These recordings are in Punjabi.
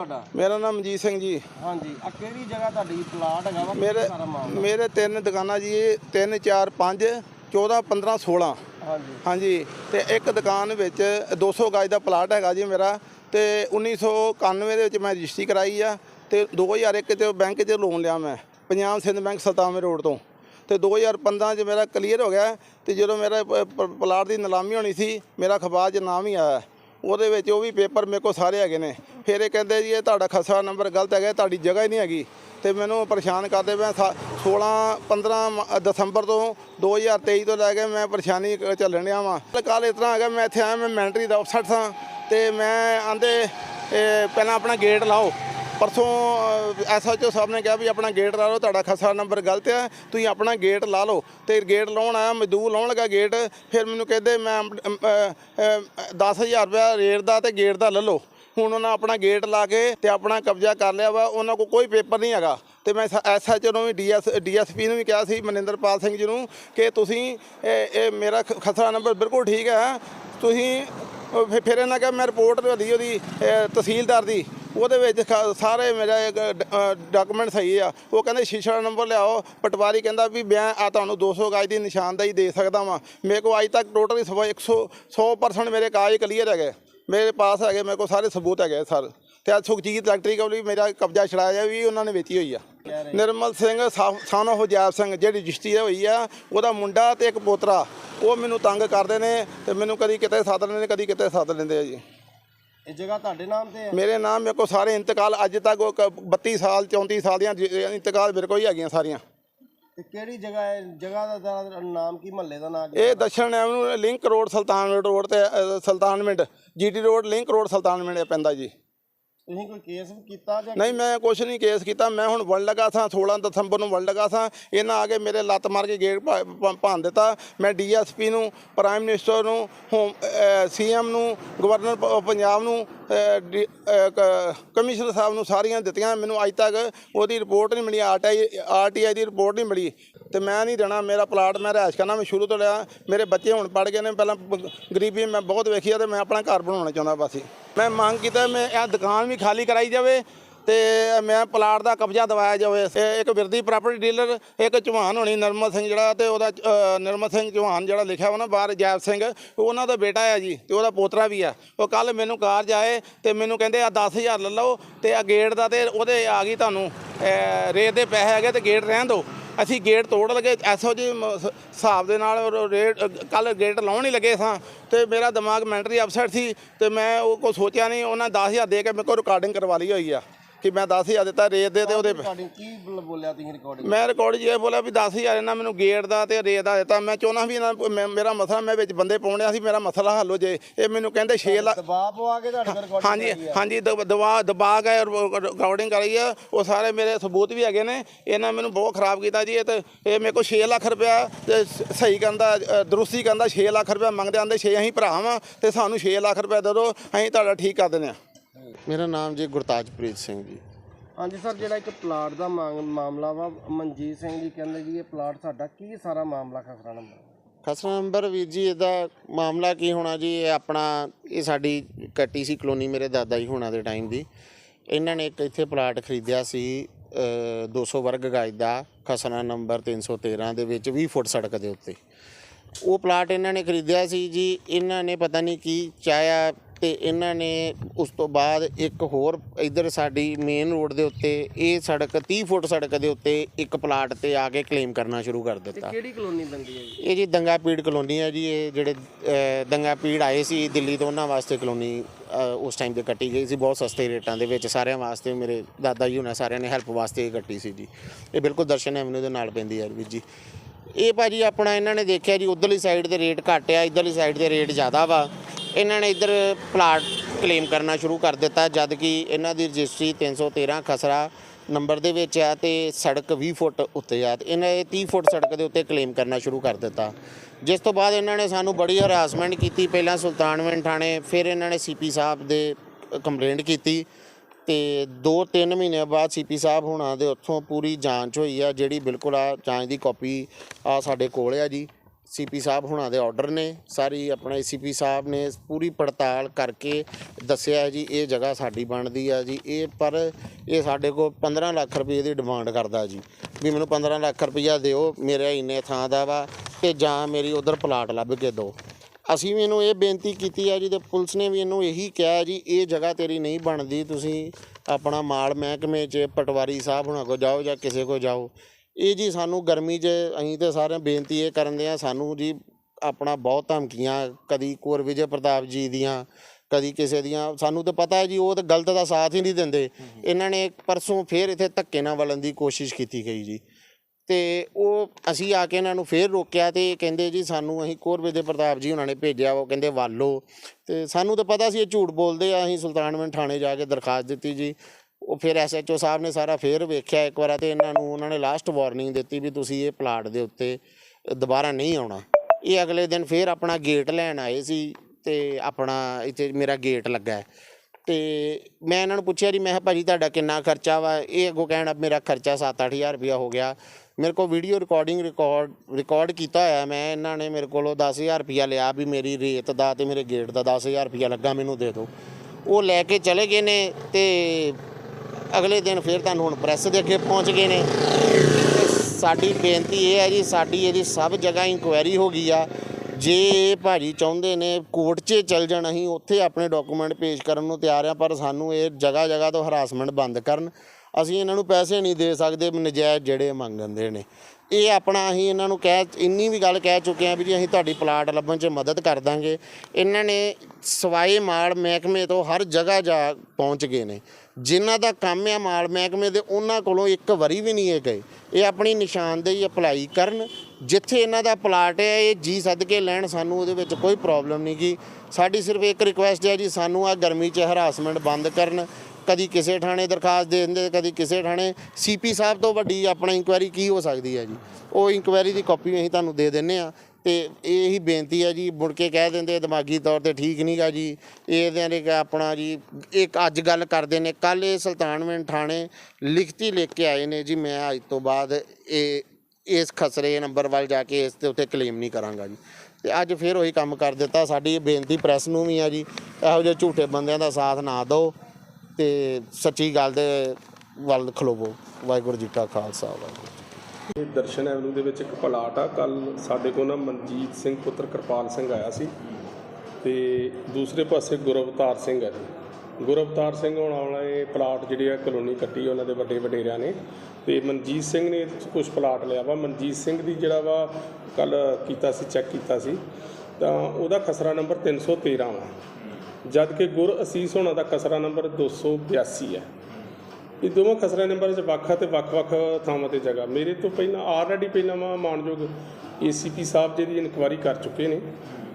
ਤੁਹਾਡਾ? ਮੇਰਾ ਨਾਮ ਮਨਜੀਤ ਸਿੰਘ ਜੀ। ਹਾਂਜੀ। ਆ ਕਿਹੜੀ ਜਗ੍ਹਾ ਤੁਹਾਡੀ ਪਲਾਟ ਹੈਗਾ ਵਾ? ਮੇਰੇ ਸਾਰਾ ਮਾਮਲਾ। ਮੇਰੇ ਤਿੰਨ ਦੁਕਾਨਾਂ ਜੀ 3 4 5 14 15 16 ਹਾਂਜੀ। ਹਾਂਜੀ। ਤੇ ਇੱਕ ਦੁਕਾਨ ਵਿੱਚ 200 ਗਜ ਦਾ ਪਲਾਟ ਹੈਗਾ ਜੀ ਮੇਰਾ ਤੇ 1991 ਦੇ ਵਿੱਚ ਮੈਂ ਰਜਿਸਟਰੀ ਕਰਾਈ ਆ ਤੇ 2001 ਚ ਬੈਂਕ 'ਚ ਲੋਨ ਲਿਆ ਮੈਂ ਪੰਜਾਬ ਸਿੰਧ ਬੈਂਕ ਸਤਾਵੇਂ ਰੋਡ ਤੋਂ। ਤੇ 2015 ਚ ਮੇਰਾ ਕਲੀਅਰ ਹੋ ਗਿਆ ਤੇ ਜਦੋਂ ਮੇਰਾ ਪਲਾਟ ਦੀ ਨਿਲਾਮੀ ਹੋਣੀ ਸੀ ਮੇਰਾ 'ਚ ਨਾਮ ਹੀ ਆਇਆ। ਉਹਦੇ ਵਿੱਚ ਉਹ ਵੀ ਪੇਪਰ ਮੇਰੇ ਕੋਲ ਸਾਰੇ ਹੈਗੇ ਨੇ। ਫਿਰ ਇਹ ਕਹਿੰਦੇ ਜੀ, ਇਹ ਤੁਹਾਡਾ ਖਸਰਾ ਨੰਬਰ ਗਲਤ ਹੈਗਾ ਤੁਹਾਡੀ ਜਗ੍ਹਾ ਹੀ ਨਹੀਂ ਹੈਗੀ। ਤੇ ਮੈਨੂੰ ਪਰੇਸ਼ਾਨ ਕਰਦੇ ਮੈਂ ਸਾ- 16 15 ਮ- ਦਸੰਬਰ ਤੋਂ 2023 ਤੋਂ ਲੈ ਕੇ ਮੈਂ ਪਰੇਸ਼ਾਨੀ ਕ- ਝੱਲਣ ਡਿਆ ਵਾਂ। ਕੱਲ ਇਸ ਤਰ੍ਹਾਂ ਹੈਗਾ, ਮੈਂ ਇੱਥੇ ਆਇਆ, ਮੈਂ ਮੈਂਟਰੀ ਦਾ ਅਫਸਰ ਸਾਂ ਤੇ ਮੈਂ ਆਂਦੇ ਪਹਿਲਾਂ ਆਪਣਾ ਗੇਟ ਲਾਓ। ਪਰਸੋਂ ਐਸਐਚਓ ਸਾਹਿਬ ਨੇ ਕਿਹਾ ਵੀ ਆਪਣਾ ਗੇਟ ਲਾ ਲਓ, ਤੁਹਾਡਾ ਖਸਰਾ ਨੰਬਰ ਗਲਤ ਹੈ ਤੁਸੀਂ ਆਪਣਾ ਗੇਟ ਲਾ ਲਓ। ਤੇ ਗੇਟ ਲਾਉਣ ਆਇਆ, ਮਜ਼ਦੂਰ ਲਾਉਣ ਲੱਗਾ ਗੇਟ, ਫਿਰ ਮੈਨੂੰ ਕਹਿੰਦੇ, ਮੈਂ 10000 ਰੁਪਇਆ ਰੇਟ ਦਾ ਤੇ ਗੇਟ ਦਾ ਲੈ ਲਓ। ਹੁਣ ਉਹਨਾਂ ਆਪਣਾ ਗੇਟ ਲਾ ਕੇ ਤੇ ਆਪਣਾ ਕਬਜ਼ਾ ਕਰ ਲਿਆ ਵਾ, ਉਹਨਾਂ ਕੋਲ ਕੋਈ ਪੇਪਰ ਨਹੀਂ ਹੈਗਾ। ਤੇ ਮੈਂ ਐਸਐਚਓ ਨੂੰ ਵੀ, ਡੀਐਸ, ਡੀਐਸਪੀ ਨੂੰ ਵੀ ਕਿਹਾ ਸੀ, ਮਨਿੰਦਰਪਾਲ ਸਿੰਘ ਜੀ ਨੂੰ, ਕਿ ਤੁਸੀਂ, ਇਹ ਮੇਰਾ ਖ- ਖਸਰਾ ਨੰਬਰ ਬਿਲਕੁਲ ਠੀਕ ਹੈ ਤੁਸੀਂ ਫਿਰ- ਇਹਨਾਂ ਕਿਹਾ, ਮੈਂ ਰਿਪੋਰਟ ਲਈ ਉਹਦੀ ਤਹਿਸੀਲਦਾਰ ਦੀ ਉਹਦੇ ਵਿੱਚ ਖ- ਸਾਰੇ ਮੇਰਾ ਡਾਕੂਮੈਂਟ ਸਹੀ ਆ। ਉਹ ਕਹਿੰਦੇ ਸ਼ੀਸ਼ਾ ਨੰਬਰ ਲਿਆਓ। ਪਟਵਾਰੀ ਕਹਿੰਦਾ ਵੀ ਮੈਂ ਆ ਤੁਹਾਨੂੰ 200 ਗਜ ਦੀ ਨਿਸ਼ਾਨਦਾਈ ਦੇ ਸਕਦਾ ਵਾਂ। ਮੇਰੇ ਕੋਲ ਅੱਜ ਤੱਕ ਟੋਟਲੀ ਸਵਾ 100 100% ਮੇਰੇ ਕਾਜ ਕਲੀਅਰ ਹੈਗੇ। ਮੇਰੇ ਪਾਸ ਹੈਗੇ, ਮੇਰੇ ਕੋਲ ਸਾਰੇ ਸਬੂਤ ਹੈਗੇ ਸਰ। ਤੇ ਅੱਜ ਸੁਖਜੀਤ ਇਲੈਕਟ੍ਰੀਕਲ ਵੀ ਮੇਰਾ ਕਬਜ਼ਾ ਛੜਾਇਆ ਵੀ ਉਹਨਾਂ ਨੇ ਵੇਚੀ ਹੋਈ ਆ। ਨਿਰਮਲ ਸਿੰਘ ਸਾਨ ਆਫ ਜੈਬ ਸਿੰਘ, ਜਿਹੜੀ ਰਜਿਸਟਰੀ ਹੋਈ ਆ, ਉਹਦਾ ਮੁੰਡਾ ਤੇ ਇੱਕ ਪੋਤਰਾ। ਉਹ ਮੈਨੂੰ ਤੰਗ ਕਰਦੇ ਨੇ ਤੇ ਮੈਨੂੰ ਕਦੀ ਕਿਤੇ ਸੱਦ ਲੈਂਦੇ ਨੇ, ਕਦੀ ਕਿਤੇ ਸੱਦ ਲੈਂਦੇ ਆ ਜੀ। ਇਹ ਜਗ੍ਹਾ ਤੁਹਾਡੇ ਨਾਮ ਤੇ ਹੈ? ਮੇਰੇ ਨਾਮ ਮੇਰੇ ਕੋਲ ਸਾਰੇ ਇੰਤਕਾਲ ਅੱਜ ਤੱਕ ਉਹ ਕ- 32 ਸਾਲ 34 ਸਾਲ ਦੀਆਂ ਜ- ਇੰਤਕਾਲ ਮੇਰੇ ਕੋਲ ਹੀ ਹੈਗੀਆਂ ਸਾਰੀਆਂ। ਤੇ ਕਿਹੜੀ ਜਗ੍ਹਾ ਹੈ? ਜਗ੍ਹਾ ਦਾ ਨਾਮ ਕੀ ਮਹੱਲੇ ਦਾ ਨਾਮ ਕੀ ਇਹ ਦਸ਼ਣ avenue link road Sultanwind road ਤੇ ਅ, Sultanwind GT road link road Sultanwind ਪੈਂਦਾ ਜੀ। ਤੁਸੀਂ ਕੋਈ ਕੇਸ ਕੀਤਾ ਜਾਂ ਨਹੀਂ ਮੈਂ ਕੁਛ ਨਹੀਂ ਕੇਸ ਕੀਤਾ। ਮੈਂ ਹੁਣ ਵੜ ਲਗਾ ਸਾਂ 16 ਦਸੰਬਰ ਨੂੰ ਵੜ ਲਗਾ ਸਾਂ। ਇਹਨਾਂ ਆ ਕੇ ਮੇਰੇ ਲੱਤ ਮਾਰ ਕੇ ਗੇਟ ਭਾ- ਭਾ- ਦਿੱਤਾ। ਮੈਂ ਡੀਐਸਪੀ ਨੂੰ ਪ੍ਰਾਈਮ ਮਿਨਿਸਟਰ ਨੂੰ ਹੋਮ ਸੀਐਮ ਨੂੰ ਗਵਰਨਰ ਪ- ਪੰਜਾਬ ਨੂੰ ਅ, ਡੀ- ਅ, ਕ- ਕਮਿਸ਼ਨਰ ਸਾਹਿਬ ਨੂੰ ਸਾਰੀਆਂ ਦਿੱਤੀਆਂ। ਮੈਨੂੰ ਅੱਜ ਤੱਕ ਉਹਦੀ ਰਿਪੋਰਟ ਨਹੀਂ ਮਿਲੀ ਆਰਟੀਆਈ ਆਰਟੀਆਈ ਦੀ ਰਿਪੋਰਟ ਨਹੀਂ ਮਿਲੀ। ਤੇ ਮੈਂ ਨਹੀਂ ਦੇਣਾ। ਮੇਰਾ ਪਲਾਟ ਮੈਂ ਰਿਹਾਇਸ਼ ਕਰਨਾ। ਮੈਂ ਸ਼ੁਰੂ ਤੋਂ ਲਿਆ। ਮੇਰੇ ਬੱਚੇ ਹੁਣ ਪੜ ਗਏ ਨੇ। ਪਹਿਲਾਂ ਬ- ਗਰੀਬੀ ਮੈਂ ਬਹੁਤ ਵੇਖੀ ਆ ਤੇ ਮੈਂ ਆਪਣਾ ਘਰ ਬਣਾਉਣਾ ਚਾਹੁੰਦਾ ਬਸ ਹੀ। ਮੈਂ ਮੰਗ ਕੀਤਾ ਮੈਂ ਇਹ ਦੁਕਾਨ ਵੀ ਖਾਲੀ ਕਰਾਈ ਜਾਵੇ ਤੇ ਮੈਂ ਪਲਾਟ ਦਾ ਕਬਜ਼ਾ ਦਵਾਇਆ ਜਾਵੇ। ਇੱਕ ਵਿਰਦੀ ਪ੍ਰਾਪਰਟੀ ਡੀਲਰ ਇੱਕ ਚੌਹਾਨ ਹੋਣੀ ਨਰਮਲ ਸਿੰਘ ਜਿਹੜਾ ਤੇ ਉਹਦਾ ਅ, ਨਰਮਲ ਸਿੰਘ ਚੌਹਾਨ ਜਿਹੜਾ ਲਿਖਿਆ ਵਾ ਨਾ ਬਾਹਰ ਜੈਬ ਸਿੰਘ ਉਹਨਾਂ ਦਾ ਬੇਟਾ ਆ ਜੀ ਤੇ ਉਹਦਾ ਪੋਤਰਾ ਵੀ ਆ। ਉਹ ਕੱਲ ਮੈਨੂੰ ਕਾਰ ਜਾਏ ਤੇ ਮੈਨੂੰ ਕਹਿੰਦੇ ਆ 10000 ਲੈ ਲਓ ਤੇ ਆ ਗੇਟ ਦਾ ਤੇ ਉਹਦੇ ਆ ਗਈ ਤੁਹਾਨੂੰ ਰੇਤ ਦੇ ਪੈਸੇ ਹੈਗੇ ਤੇ ਗੇਟ ਰਹਿਣ ਦਿਓ। ਅਸੀਂ ਗੇਟ ਤੋੜ ਲਗੇ ਐਸੋ ਜੀ ਹਿਸਾਬ ਦੇ ਨਾਲ ਰੇਟ ਕੱਲ ਗੇਟ ਲਾਉਣ ਹੀ ਲੱਗੇ ਸਾਂ, ਤੇ ਮੇਰਾ ਦਿਮਾਗ ਮੈਂਟਲੀ ਅਪਸੈਟ ਸੀ, ਤੇ ਮੈਂ ਉਹ ਕੋ ਸੋਚਿਆ ਨਹੀਂ, ਉਹਨਾਂ 10000 ਦੇ ਕੇ ਮੇਰੇ ਕੋਲ ਰਿਕਾਰਡਿੰਗ ਕਰਵਾ ਲਈ ਹੋਈ ਆ। ਕਿ ਮੈਂ 10000 ਦਿੱਤਾ ਰੇਟ ਦੇ ਤੇ ਉਹਦੇ ਤੁਹਾਡੀ ਕੀ ਬੋਲ- ਬੋਲਿਆ ਤੁਸੀਂ ਰਿਕਾਰਡਿੰਗ ਮੈਂ ਰਿਕਾਰਡ ਜੀ ਇਹ ਬੋਲਿਆ ਵੀ 10000 ਇਹਨਾਂ ਮੈਨੂੰ ਗੇਟ ਦਾ ਤੇ ਰੇਟ ਦਾ ਦਿੱਤਾ। ਮੈਂ ਚਾਹੁੰਦਾ ਵੀ ਇਹਨਾਂ ਮੈਂ- ਮੇਰਾ ਮਸਲਾ ਮੈਂ ਵਿੱਚ ਬੰਦੇ ਪਾਉਣਿਆ ਸੀ ਮੇਰਾ ਮਸਲਾ ਹੱਲ ਹੋ ਜੇ। ਇਹ ਮੈਨੂੰ ਕਹਿੰਦੇ 6 ਲੱਖ ਦਬਾਅ ਪਵਾ ਕੇ ਤੁਹਾਡੇ ਕੋਲ ਹਾਂਜੀ ਹਾਂਜੀ ਦਬ- ਦਬਾ ਦਬਾ ਕੇ ਰਿਕਾਰਡਿੰਗ ਕਰਾਈ ਆ। ਉਹ ਸਾਰੇ ਮੇਰੇ ਸਬੂਤ ਵੀ ਹੈਗੇ ਨੇ। ਇਹਨਾਂ ਮੈਨੂੰ ਬਹੁਤ ਖਰਾਬ ਕੀਤਾ ਜੀ। ਇਹ ਤੇ ਇਹ ਮੇਰੇ ਕੋਲ 6 ਲੱਖ ਰੁਪਇਆ ਤੇ ਸ- ਸਹੀ ਕਹਿੰਦਾ ਦਰੁਸਤੀ ਕਹਿੰਦਾ 6 ਲੱਖ ਰੁਪਇਆ ਮੰਗਦੇ ਆਂਦੇ 6 ਅਸੀਂ ਭਰਾ ਵਾਂ ਤੇ ਸਾਨੂੰ 6 ਲੱਖ ਰੁਪਇਆ ਦੇ ਦਿਓ। ਅਸੀਂ ਤੁਹਾਡਾ ਠੀਕ ਕਰ ਦਿੰਦੇ ਆ। ਮੇਰਾ ਨਾਮ ਜੀ ਗੁਰਤਾਜਪ੍ਰੀਤ ਸਿੰਘ ਜੀ। ਹਾਂਜੀ ਸਰ ਜਿਹੜਾ ਇੱਕ ਪਲਾਟ ਦਾ ਮਾਮਲਾ ਵਾ ਮਨਜੀਤ ਸਿੰਘ ਜੀ ਕਹਿੰਦੇ ਜੀ ਇਹ ਪਲਾਟ ਸਾਡਾ ਕੀ ਸਾਰਾ ਮਾਮਲਾ ਖਸਰਾ ਨੰਬਰ? ਖਸਰਾ ਨੰਬਰ ਵੀਰ ਜੀ ਇਹਦਾ ਮਾਮਲਾ ਕੀ ਹੋਣਾ ਜੀ ਇਹ ਆਪਣਾ ਇਹ ਸਾਡੀ ਕੱਟੀ ਸੀ ਕਲੋਨੀ ਮੇਰੇ ਦਾਦਾ ਜੀ ਹੋਣਾ ਦੇ ਟਾਈਮ ਦੀ। ਇਹਨਾਂ ਨੇ ਇੱਕ ਇੱਥੇ ਪਲਾਟ ਖਰੀਦਿਆ ਸੀ ਅ, 200 ਵਰਗ ਗਜ ਦਾ ਖਸਰਾ ਨੰਬਰ 313 ਦੇ ਵਿੱਚ 20 ਫੁੱਟ ਸੜਕ ਦੇ ਉੱਤੇ। ਉਹ ਪਲਾਟ ਇਹਨਾਂ ਨੇ ਖਰੀਦਿਆ ਸੀ ਜੀ ਇਹਨਾਂ ਨੇ ਪਤਾ ਨਹੀਂ ਕੀ ਚਾਹਿਆ ਤੇ ਇਹਨਾਂ ਨੇ ਉਸ ਤੋਂ ਬਾਅਦ ਇੱਕ ਹੋਰ ਇਧਰ ਸਾਡੀ ਮੇਨ ਰੋਡ ਦੇ ਉੱਤੇ ਇਹ ਸੜਕ 30 ਫੁੱਟ ਸੜਕ ਦੇ ਉੱਤੇ ਇੱਕ ਪਲਾਟ ਤੇ ਆ ਕੇ ਕਲੇਮ ਕਰਨਾ ਸ਼ੁਰੂ ਕਰ ਦਿੱਤਾ। ਕਿਹੜੀ ਕਲੋਨੀ ਬੰਦੀ ਹੈ ਜੀ? ਇਹ ਜੀ ਦੰਗਾ ਪੀੜ ਕਲੋਨੀ ਹੈ ਜੀ ਇਹ ਜਿਹੜੇ ਦੰਗਾ ਪੀੜ ਆਏ ਸੀ ਦਿੱਲੀ ਤੋਂ ਉਹਨਾਂ ਵਾਸਤੇ ਕਲੋਨੀ ਉਸ ਟਾਈਮ ਤੇ ਕੱਟੀ ਗਈ ਸੀ ਬਹੁਤ ਸਸਤੇ ਰੇਟਾਂ ਦੇ ਵਿੱਚ ਸਾਰਿਆਂ ਵਾਸਤੇ ਮੇਰੇ ਦਾਦਾ ਜੀ ਹੁਣਾਂ ਸਾਰਿਆਂ ਨੇ ਹੈਲਪ ਵਾਸਤੇ ਇਹ ਕੱਟੀ ਸੀ ਜੀ। ਇਹ ਬਿਲਕੁਲ ਦਰਸ਼ਨ ਐਵਨਿਊ ਦੇ ਨਾਲ ਪੈਂਦੀ ਹੈ ਵੀਰ ਜੀ। ਇਹ ਭਾਜੀ ਆਪਣਾ ਇਹਨਾਂ ਨੇ ਦੇਖਿਆ ਜੀ ਉਧਰਲੀ ਸਾਈਡ ਤੇ ਰੇਟ ਘੱਟ ਆ ਇਧਰਲੀ ਸਾਈਡ ਤੇ ਰੇਟ ਜ਼ਿਆਦਾ ਵਾ। ਇਹਨਾਂ ਨੇ ਇੱਧਰ ਪਲਾਟ ਕਲੇਮ ਕਰਨਾ ਸ਼ੁਰੂ ਕਰ ਦਿੱਤਾ, ਜਦ ਕਿ ਇਹਨਾਂ ਦੀ ਰਜਿਸਟਰੀ 313 ਖਸਰਾ ਨੰਬਰ ਦੇ ਵਿੱਚ ਆ ਤੇ ਸੜਕ 20 ਫੁੱਟ ਉੱਤੇ ਆ। ਤੇ ਇਹਨਾਂ ਇਹ 30 ਫੁੱਟ ਸੜਕ ਦੇ ਉੱਤੇ ਕਲੇਮ ਕਰਨਾ ਸ਼ੁਰੂ ਕਰ ਦਿੱਤਾ। ਜਿਸ ਤੋਂ ਬਾਅਦ ਇਹਨਾਂ ਨੇ ਸਾਨੂੰ ਬੜੀ ਹਰਾਸਮੈਂਟ ਕੀਤੀ। ਪਹਿਲਾਂ ਸੁਲਤਾਨਵਿੰਡ ਥਾਣੇ, ਫਿਰ ਇਹਨਾਂ ਨੇ ਸੀਪੀ ਸਾਹਿਬ ਦੇ ਕੰਪਲੇਂਟ ਕੀਤੀ ਤੇ 2-3 ਮਹੀਨੇ ਬਾਅਦ ਸੀਪੀ ਸਾਹਿਬ ਹੁਣਾਂ ਦੇ ਉੱਥੋਂ ਪੂਰੀ ਜਾਂਚ ਹੋਈ ਆ, ਜਿਹੜੀ ਬਿਲਕੁਲ ਆ ਜਾਂਚ ਦੀ ਕਾਪੀ ਆ ਸਾਡੇ ਕੋਲ ਆ ਜੀ। ਸੀਪੀ ਸਾਹਿਬ ਹੁਣਾਂ ਦੇ ਆਰਡਰ ਨੇ। ਸਾਰੀ ਆਪਣਾ ਸੀਪੀ ਸਾਹਿਬ ਨੇ ਪੂਰੀ ਪੜਤਾਲ ਕਰਕੇ ਦੱਸਿਆ ਜੀ, ਇਹ ਜਗ੍ਹਾ ਸਾਡੀ ਬਣਦੀ ਆ ਜੀ। ਇਹ ਪਰ ਇਹ ਸਾਡੇ ਕੋਲ 15 ਲੱਖ ਰੁਪਏ ਦੀ ਡਿਮਾਂਡ ਕਰਦਾ ਜੀ। ਵੀ ਮੈਨੂੰ 15 ਲੱਖ ਰੁਪਈਆ ਦਿਓ, ਮੇਰੇ ਇੰਨੇ ਥਾਂ ਦਾ ਵਾ ਤੇ ਜਾਂ ਮੇਰੀ ਉਧਰ ਪਲਾਟ ਲੱਭ ਕੇ ਦਿਓ। ਅਸੀਂ ਵੀ ਇਹਨੂੰ ਇਹ ਬੇਨਤੀ ਕੀਤੀ ਆ ਜੀ ਤੇ ਪੁਲਿਸ ਨੇ ਵੀ ਇਹਨੂੰ ਇਹੀ ਕਿਹਾ ਜੀ, ਇਹ ਜਗ੍ਹਾ ਤੇਰੀ ਨਹੀਂ ਬਣਦੀ, ਤੁਸੀਂ ਆਪਣਾ ਮਾਲ ਮਹਿਕਮੇ 'ਚ ਪਟਵਾਰੀ ਸਾਹਿਬ ਹੁਣਾਂ ਕੋ ਜਾਓ ਜਾਂ ਕਿਸੇ ਕੋ ਜਾਓ। ਇਹ ਜੀ ਸਾਨੂੰ ਗਰਮੀ 'ਚ ਅਸੀਂ ਤੇ ਸਾਰਿਆਂ ਬੇਨਤੀ ਇਹ ਕਰਨ ਦੇ ਆ ਸਾਨੂੰ ਜੀ ਆਪਣਾ ਬਹੁਤ ਧਮਕੀਆਂ ਕਦੀ ਕੁਰ ਵਿਜੇ ਪ੍ਰਤਾਪ ਜੀ ਦੀਆਂ ਕਦੀ ਕਿਸੇ ਦੀਆਂ। ਸਾਨੂੰ ਤਾਂ ਪਤਾ ਹੈ ਜੀ ਉਹ ਤਾਂ ਗਲਤ ਦਾ ਸਾਥ ਹੀ ਨਹੀਂ ਦਿੰਦੇ। ਇਹਨਾਂ ਨੇ ਪਰਸੋਂ ਫੇਰ ਇੱਥੇ ਧੱਕੇ ਨਾਲ ਵਲਣ ਦੀ ਕੋਸ਼ਿਸ਼ ਕੀਤੀ ਗਈ ਜੀ। ਤੇ ਉਹ ਅਸੀਂ ਆ ਕੇ ਇਹਨਾਂ ਨੂੰ ਫੇਰ ਰੋਕਿਆ ਤੇ ਇਹ ਕਹਿੰਦੇ ਜੀ ਸਾਨੂੰ ਅਸੀਂ ਕੋਰਵੇ ਦੇ ਪ੍ਰਤਾਪ ਜੀ ਉਹਨਾਂ ਨੇ ਭੇਜਿਆ ਉਹ ਕਹਿੰਦੇ ਵਾਲੋ ਤੇ ਸਾਨੂੰ ਤਾਂ ਪਤਾ ਸੀ ਇਹ ਝੂਠ ਬੋਲਦੇ ਆ ਅਸੀਂ ਸੁਲਤਾਨਵਿੰਡ ਥਾਣੇ ਜਾ ਕੇ ਦਰਖਾਸਤ ਦਿੱਤੀ ਜੀ। ਉਹ ਫਿਰ ਐਸਐਚਓ ਸਾਹਿਬ ਨੇ ਸਾਰਾ ਫੇਰ ਵੇਖਿਆ ਇੱਕ ਵਾਰ ਤੇ ਇਹਨਾਂ ਨੂੰ ਉਹਨਾਂ ਨੇ ਲਾਸਟ ਵਾਰਨਿੰਗ ਦਿੱਤੀ ਵੀ ਤੁਸੀਂ ਇਹ ਪਲਾਟ ਦੇ ਉੱਤੇ ਦੁਬਾਰਾ ਨਹੀਂ ਆਉਣਾ। ਇਹ ਅਗਲੇ ਦਿਨ ਫੇਰ ਆਪਣਾ ਗੇਟ ਲੈਣ ਆਏ ਸੀ ਤੇ ਆਪਣਾ ਇੱਥੇ ਮੇਰਾ ਗੇਟ ਲੱਗਾ ਹੈ। ਤੇ ਮੈਂ ਇਹਨਾਂ ਨੂੰ ਪੁੱਛਿਆ ਜੀ, ਮੈਂ ਕਿਹਾ ਭਾਜੀ ਤੁਹਾਡਾ ਕਿੰਨਾ ਖਰਚਾ ਵਾ? ਇਹ ਅੱਗੋਂ ਕਹਿਣ ਮੇਰਾ ਖਰਚਾ 7-8000 ਰੁਪਇਆ ਹੋ ਗਿਆ। ਮੇਰੇ ਕੋਲ ਵੀਡੀਓ ਰਿਕਾਰਡਿੰਗ ਰਿਕਾਰਡ ਰਿਕਾਰਡ ਕੀਤਾ ਹੋਇਆ ਮੈਂ, ਇਹਨਾਂ ਨੇ ਮੇਰੇ ਕੋਲੋਂ 10000 ਰੁਪਇਆ ਲਿਆ ਵੀ ਮੇਰੀ ਰੇਤ ਦਾ ਤੇ ਮੇਰੇ ਗੇਟ ਦਾ 10000 ਰੁਪਇਆ ਲੱਗਾ, ਮੈਨੂੰ ਦੇ ਦਿਓ। ਉਹ ਲੈ ਕੇ ਚਲੇ ਗਏ ਨੇ ਤੇ ਅਗਲੇ ਦਿਨ ਫਿਰ ਤੁਹਾਨੂੰ ਹੁਣ ਪ੍ਰੈਸ ਦੇ ਅੱਗੇ ਪਹੁੰਚ ਗਏ ਨੇ। ਸਾਡੀ ਬੇਨਤੀ ਇਹ ਹੈ ਜੀ, ਸਾਡੀ ਇਹਦੀ ਸਭ ਜਗ੍ਹਾ ਇਨਕੁਆਇਰੀ ਹੋ ਗਈ ਆ। ਜੇ ਇਹ ਭਾਜੀ ਚਾਹੁੰਦੇ ਨੇ ਕੋਰਟ 'ਚ ਚੱਲ ਜਾਣ, ਅਸੀਂ ਉੱਥੇ ਆਪਣੇ ਡਾਕੂਮੈਂਟ ਪੇਸ਼ ਕਰਨ ਨੂੰ ਤਿਆਰ ਆ, ਪਰ ਸਾਨੂੰ ਇਹ ਜਗ੍ਹਾ ਜਗ੍ਹਾ ਤੋਂ ਹਰਾਸਮੈਂਟ ਬੰਦ ਕਰਨ। ਅਸੀਂ ਇਹਨਾਂ ਨੂੰ ਪੈਸੇ ਨਹੀਂ ਦੇ ਸਕਦੇ, ਨਜਾਇਜ਼ ਜਿਹੜੇ ਮੰਗਦੇ ਨੇ। ਇਹ ਆਪਣਾ ਅਸੀਂ ਇਹਨਾਂ ਨੂੰ ਕਹਿ, ਇੰਨੀ ਵੀ ਗੱਲ ਕਹਿ ਚੁੱਕੇ ਆ ਵੀ ਜੀ ਅਸੀਂ ਤੁਹਾਡੀ ਪਲਾਟ ਲੱਭਣ 'ਚ ਮਦਦ ਕਰ ਦਾਂਗੇ। ਇਹਨਾਂ ਨੇ ਸਵਾਏ ਮਾਲ ਮਹਿਕਮੇ ਤੋਂ ਹਰ ਜਗ੍ਹਾ ਜਾ ਪਹੁੰਚ ਗਏ ਨੇ। ਜਿਨ੍ਹਾਂ ਦਾ ਕੰਮ ਆ ਮਾਲ ਮਹਿਕਮੇ ਦੇ, ਉਹਨਾਂ ਕੋਲੋਂ ਇੱਕ ਵਾਰੀ ਵੀ ਨਹੀਂ ਇਹ ਗਏ। ਇਹ ਆਪਣੀ ਨਿਸ਼ਾਨਦੇਹੀ ਅਪਲਾਈ ਕਰਨ। ਜਿੱਥੇ ਇਹਨਾਂ ਦਾ ਪਲਾਟ ਹੈ ਇਹ ਜੀ ਸਦਕੇ ਲੈਣ, ਸਾਨੂੰ ਉਹਦੇ ਵਿੱਚ ਕੋਈ ਪ੍ਰੋਬਲਮ ਨਹੀਂ ਗੀ। ਸਾਡੀ ਸਿਰਫ ਇੱਕ ਰਿਕੁਐਸਟ ਹੈ ਜੀ, ਸਾਨੂੰ ਆ ਗਰਮੀ 'ਚ ਹਰਾਸਮੈਂਟ ਬੰਦ ਕਰਨ। ਕਦੀ ਕਿਸੇ ਥਾਣੇ ਦਰਖਾਸਤ ਦੇ ਦਿੰਦੇ ਕਦੀ ਕਿਸੇ ਥਾਣੇ। ਸੀਪੀ ਸਾਹਿਬ ਤੋਂ ਵੱਡੀ ਆਪਣਾ ਇਨਕੁਆਇਰੀ ਕੀ ਹੋ ਸਕਦੀ ਹੈ ਜੀ? ਉਹ ਇਨਕੁਆਇਰੀ ਦੀ ਕਾਪੀ ਅਸੀਂ ਤੁਹਾਨੂੰ ਦੇ ਦਿੰਨੇ ਆ ਤੇ ਇਹ ਹੀ ਬੇਨਤੀ ਹੈ ਜੀ, ਮੁੜ ਕੇ ਕਹਿ ਦਿੰਦੇ ਦਿਮਾਗੀ ਤੌਰ ਤੇ ਠੀਕ ਨਹੀਂਗਾ ਜੀ। ਇਹਦੇ ਨੇ ਆਪਣਾ ਜੀ, ਇੱਕ ਅੱਜ ਗੱਲ ਕਰਦੇ ਨੇ ਕੱਲ ਇਹ ਸੁਲਤਾਨਵਿੰਡ ਥਾਣੇ ਲਿਖਤੀ ਲਿਖ ਕੇ ਆਏ ਨੇ ਜੀ, ਮੈਂ ਅੱਜ ਤੋਂ ਬਾਅਦ ਇਹ, ਇਸ ਖਸਰੇ ਨੰਬਰ ਵੱਲ ਜਾ ਕੇ ਇਸ ਦੇ ਉੱਤੇ ਕਲੇਮ ਨਹੀਂ ਕਰਾਂਗਾ ਜੀ। ਤੇ ਅੱਜ ਫਿਰ ਉਹੀ ਕੰਮ ਕਰ ਦਿੱਤਾ, ਸਾਡੀ ਇਹ ਬੇਨਤੀ ਪ੍ਰੈਸ ਨੂੰ ਵੀ ਆ ਜੀ। ਇਹੋ ਜਿਹੇ ਝੂਠੇ ਬੰਦਿਆਂ ਦਾ ਸਾਥ ਨਾ ਦਿਓ। ਤੇ ਸੱਚੀ ਗੱਲ ਦੇ ਵੱਲ ਖਲੋਵੋ। ਵਾਹਿਗੁਰੂ ਜੀ ਕਾ ਖਾਲਸਾ, ਵਾਹਿਗੁਰੂ ਇਹ ਦਰਸ਼ਨ ਐਵਨਿਊ ਦੇ ਵਿੱਚ ਇੱਕ ਪਲਾਟ ਆ। ਕੱਲ ਸਾਡੇ ਕੋਲ ਨਾ ਮਨਜੀਤ ਸਿੰਘ ਪੁੱਤਰ ਕਿਰਪਾਲ ਸਿੰਘ ਆਇਆ ਸੀ ਤੇ ਦੂਸਰੇ ਪਾਸੇ ਗੁਰਵਤਾਰ ਸਿੰਘ ਹੈ ਜੀ। ਗੁਰਵਤਾਰ ਸਿੰਘ ਹੋਣ ਵਾਲੇ ਪਲਾਟ ਜਿਹੜੇ ਆ ਕਲੋਨੀ ਕੱਟੀ, ਉਹਨਾਂ ਦੇ ਵੱਡੇ ਵਡੇਰਿਆਂ ਨੇ। ਤੇ ਮਨਜੀਤ ਸਿੰਘ ਨੇ ਕੁਝ ਪਲਾਟ ਲਿਆ ਵਾ। ਮਨਜੀਤ ਸਿੰਘ ਦੀ ਜਿਹੜਾ ਵਾ ਕੱਲ ਕੀਤਾ ਸੀ, ਚੈੱਕ ਕੀਤਾ ਸੀ, ਤਾਂ ਉਹਦਾ ਖਸਰਾ ਨੰਬਰ 313 ਵਾ। ਜਦ ਕਿ ਗੁਰ ਅਸੀਸ ਹੋਣਾ ਦਾ ਖਸਰਾ ਨੰਬਰ 282 ਹੈ। ਇਹ ਦੋਵਾਂ ਖਸਰਾ ਨੰਬਰ 'ਚ ਵੱਖ ਆ ਤੇ ਵੱਖ-ਵੱਖ ਥਾਵਾਂ ਤੇ ਜਗ੍ਹਾ। ਮੇਰੇ ਤੋਂ ਪਹਿਲਾਂ ਆਲਰੇਡੀ ਪਹਿਲਾਂ ਵਾ ਮਾਨਯੋਗ ਏਸੀਪੀ ਸਾਹਿਬ ਜਿਹਦੀ ਇਨਕੁਆਰੀ ਕਰ ਚੁੱਕੇ ਨੇ।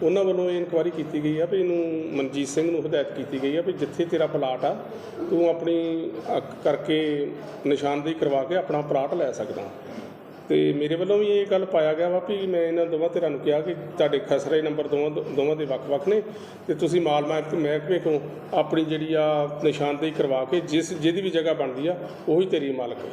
ਉਹਨਾਂ ਵੱਲੋਂ ਇਹ ਇਨਕੁਆਰੀ ਕੀਤੀ ਗਈ ਆ ਵੀ ਇਹਨੂੰ ਮਨਜੀਤ ਸਿੰਘ ਨੂੰ ਹਦਾਇਤ ਕੀਤੀ ਗਈ ਆ ਵੀ ਜਿੱਥੇ ਤੇਰਾ ਪਲਾਟ ਆ, ਤੂੰ ਆਪਣੀ ਅੱਖ ਕਰਕੇ ਨਿਸ਼ਾਨਦੇਹੀ ਕਰਵਾ ਕੇ ਆਪਣਾ ਪਲਾਟ ਲੈ ਸਕਦਾ। ਤੇ ਮੇਰੇ ਵੱਲੋਂ ਵੀ ਇਹ ਗੱਲ ਪਾਇਆ ਗਿਆ ਵਾ ਵੀ ਮੈਂ ਇਹਨਾਂ ਦੋਵਾਂ ਧਿਰਾਂ ਨੂੰ ਕਿਹਾ ਕਿ ਤੁਹਾਡੇ ਖਸਰੇ ਨੰਬਰ ਦੋਵਾਂ ਦੋਵਾਂ ਦੇ ਵੱਖ-ਵੱਖ ਨੇ ਤੇ ਤੁਸੀਂ ਮਾਲ ਮਾਰਕ ਮਹਿਕਮੇ ਤੋਂ ਆਪਣੀ ਜਿਹੜੀ ਆ ਨਿਸ਼ਾਨਦੇਹੀ ਕਰਵਾ ਕੇ ਜਿਸ ਜਿਹਦੀ ਵੀ ਜਗ੍ਹਾ ਬਣਦੀ ਆ, ਉਹੀ ਤੇਰੀ ਮਾਲਕ ਹੈ।